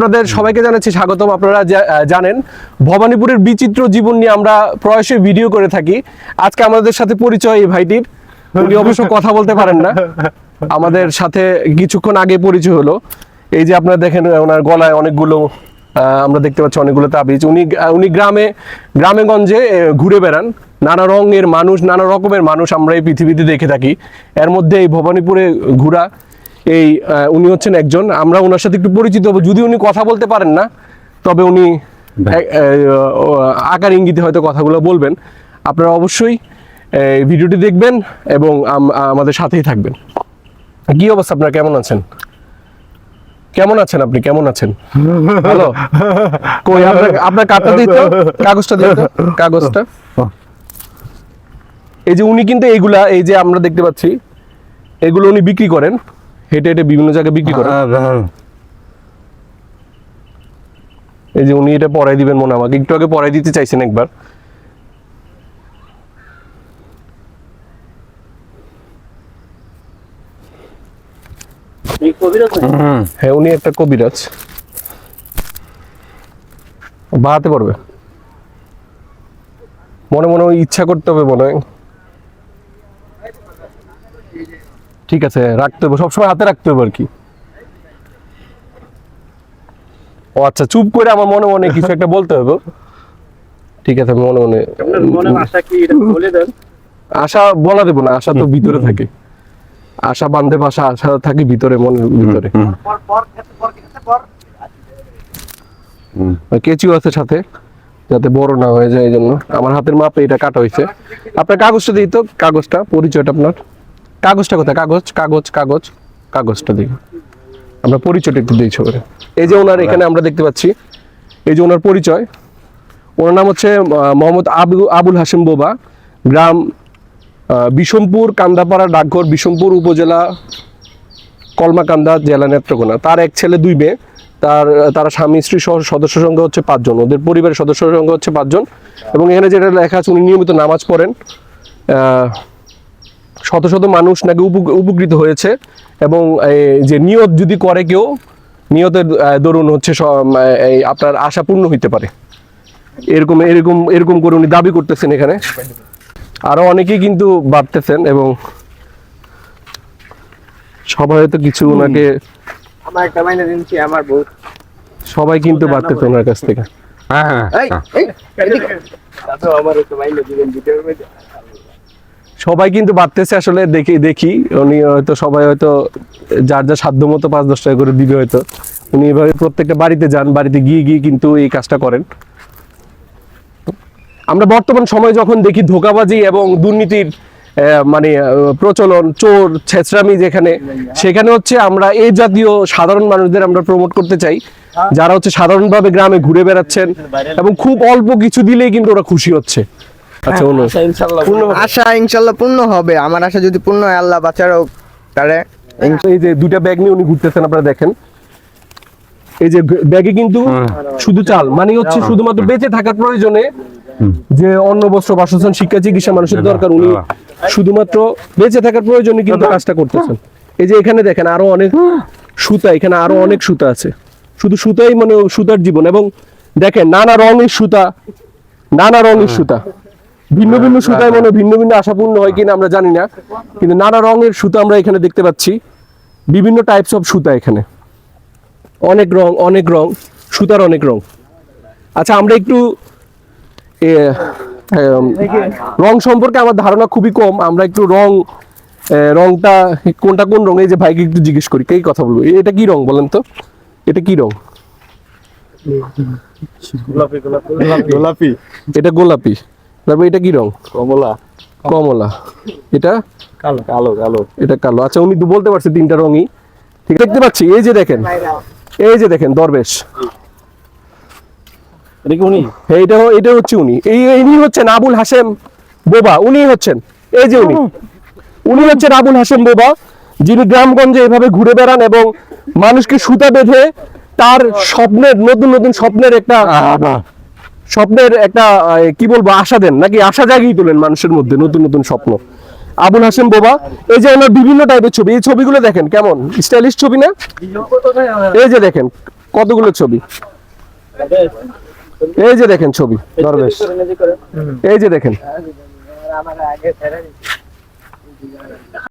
আপনাদের সবাইকে জানাচ্ছি স্বাগতম। আপনারা জানেন ভবানীপুরের বিচিত্র জীবন নিয়ে আমরা প্রয়াসে ভিডিও করে থাকি। আজকে আমাদের সাথে পরিচয় এই ভাইটির। উনি অবশ্য কথা বলতে পারেন না। আমাদের সাথে কিছুক্ষণ আগে পরিচয় হলো। এই যে আপনারা দেখেন ওনার গলায় অনেকগুলো আহ, আমরা দেখতে পাচ্ছি অনেকগুলো তাবিজ। উনি উনি গ্রামে গ্রামে গঞ্জে ঘুরে বেড়ান। নানা রঙের মানুষ নানা রকমের মানুষ আমরা এই পৃথিবীতে দেখে থাকি। এর মধ্যে এই ভবানীপুরে ঘোরা এই উনি হচ্ছেন একজন। আমরা ওনার সাথে একটু পরিচিত হব যদি উনি কথা বলতে পারেন না তবে উনি আকার ইঙ্গিতে হয়তো কথাগুলো বলবেন। আপনারা অবশ্যই ভিডিওটি দেখবেন এবং আমাদের সাথেই থাকবেন। কি অবস্থা আপনার? কেমন আছেন? কেমন আছেন আপনি? কেমন আছেন? ভালো কই আপনার আপনার কার্ডটা দিত কাগজটা দিত কাগজটা? এই যে উনি কিন্তু এইগুলা এই যে আমরা দেখতে পাচ্ছি এগুলো উনি বিক্রি করেন। হেঁটে হেঁটে বিভিন্ন জায়গায় বিক্রি করেন এই যে উনি এটা পড়াই দিবেন মনে আমাকে। একটু আগে পড়াই দিতে চাইছেন একবার। হ্যাঁ উনি একটা কবিরাজ। বাড়াতে পারবে? মনে মনে ওই ইচ্ছা করতে হবে মনে হয়। ঠিক আছে রাখতে হবে সবসময় হাতে রাখতে হবে আর কি। ও আচ্ছা চুপ করে আমার মনে মনে কিছু একটা বলতে হবে। ঠিক আছে মনে মনে। আশা কি বলে দেন? আশা বলা দেবো না আশা তো ভিতরে থাকে। আশা বান্ধে ভাষা আশা থাকে ভিতরে মনের ভিতরে। পর পর খেতে পর খেতে পর আর কেঁচিও আছে সাথে যাতে বড় না হয়ে যায় এই জন্য। আমার হাতের মাপে এটা কাটা হয়েছে। আপনার কাগজটা দিই তো কাগজটা পরিচয়টা আপনার। কাগজটা কোথায়? কাগজ কাগজ কাগজ, কাগজটা দিই আমরা পরিচয়টা একটু দিই ছবি এই যে ওনার এখানে আমরা দেখতে পাচ্ছি, এই যে ওনার পরিচয়, ওনার নাম হচ্ছে মোহাম্মদ আবু, আবুল হাসিম বোবা, গ্রাম বিষমপুর কান্দাপাড়া, ডাকঘর বিষমপুর উপজেলা, কলমাকান্দা জেলা নেত্রকোনা। তার এক ছেলে, দুই মেয়ে, তার, তারা স্বামী, স্ত্রী সহ সদস্য সংখ্যা হচ্ছে পাঁচজন। ওদের পরিবারের সদস্য সংখ্যা হচ্ছে পাঁচজন। এবং এখানে যেটা লেখা আছে, উনি নিয়মিত নামাজ পড়েন। শত শত মানুষ নাকি উপকৃত হয়েছে এবং যে নিয়ত যদি করে কেউ নিয়তের দরুন হচ্ছে আপনার আশা পূর্ণ হইতে পারে। এরকম এরকম এরকম করে উনি দাবি করতেছেন এখানে। আরও অনেকেই কিন্তু ভাবতেছেন এবং সবাই হয়তো কিছু ওনাকে সবাই কিন্তু বাড়তেছে ওনার কাছ থেকে। এই এই এদিকে দাদু আমার একটা মাইনে দিবেন দিতে হবে সবাই কিন্তু বাড়তেছে আসলে দেখি দেখি। উনি হয়তো সবাই হয়তো যার যা সাধ্য মতো পাঁচ, দশ টাকা করে দিবে হয়তো। উনি এভাবে প্রত্যেকটা বাড়িতে যান, বাড়িতে গিয়ে গিয়ে কিন্তু এই কাজটা করেন। আমরা বর্তমান সময় যখন দেখি ধোকাবাজি এবং দুর্নীতির মানে প্রচলন, চোর ছেচরামি যেখানে, সেখানে হচ্ছে আমরা এই জাতীয় সাধারণ মানুষদের আমরা প্রমোট করতে চাই। যারা হচ্ছে সাধারণভাবে গ্রামে ঘুরে বেড়াচ্ছেন এবং খুব অল্প কিছু দিলেই কিন্তু ওরা খুশি হচ্ছে। আচ্ছা ইনশাআল্লাহ আশা ইনশাল্লাহ পূর্ণ হবে। আমার আশা যদি পূর্ণ হয় আল্লাহ বাঁচারও তারে। এই যে দুইটা ব্যাগ নিয়ে উনি ঘুরতেছেন আপনারা দেখেন। এই যে ব্যাগে কিন্তু শুধু চাল। মানে হচ্ছে শুধুমাত্র বেঁচে থাকার প্রয়োজনে যে অন্ন বস্ত্র বাসস্থান শিক্ষা চিকিৎসা মানুষের দরকার। উনি শুধুমাত্র বেঁচে থাকার প্রয়োজনে কিন্তু কাজটা করতেছেন। এই যে এখানে দেখেন আরও অনেক সুতা এখানে আরও অনেক সুতা আছে। শুধু সুতাই মানে সুতার জীবন। এবং দেখেন নানা রঙের সুতা নানা রঙের সুতা। ভিন্ন ভিন্ন সুতায় মনে ভিন্ন ভিন্ন আশাপূর্ণ হয় কিনা আমরা জানি না কিন্তু নানা রঙের সুতা আমরা এখানে দেখতে পাচ্ছি। বিভিন্ন টাইপস অফ সুতা এখানে। অনেক রং অনেক রং সুতার অনেক রং। আচ্ছা আমরা একটু রং সম্পর্কে আমার ধারণা খুবই কম। আমরা একটু রং রংটা কোনটা কোন রং এই যে ভাইকে একটু জিজ্ঞেস করি কে কথা বলব? এটা কি রং বলেন তো? এটা কি রং? গোলাপি। গোলাপি। এটা গোলাপি। তারপর এটা কি রং? কমলা। কমলা। এটা? কালো। কালো কালো। এটা কালো। আচ্ছা উনি বলতে পারছে তিনটা রঙই। ঠিক দেখতে পাচ্ছি। এই যে দেখেন। এই যে দেখেন দরবেশ। এটা উনি? এইটা এটা হচ্ছে উনি। এই ইনি হচ্ছেন আবুল হাসেম বোবা। উনি হচ্ছেন। এই যে উনি। উনি হচ্ছেন আবুল হাসেম বোবা যিনি গ্রামগঞ্জে এভাবে ঘুরে বেড়ান এবং মানুষকে সুতা বেঁধে তার স্বপ্নের নতুন নতুন স্বপ্নের একটা স্বপ্নের একটা কি বলব, আশা দেন, নাকি আশা জাগিয়ে তোলেন মানুষের মধ্যে নতুন নতুন স্বপ্ন? আবুল হাসেম বোবা, এই যে ওনার বিভিন্ন টাইপের ছবি, এই ছবিগুলো দেখেন, কেমন? স্টাইলিশ ছবি না? এই যে দেখেন, কতগুলো ছবি? এই যে দেখেন ছবি, দরবেশ। এই যে দেখেন।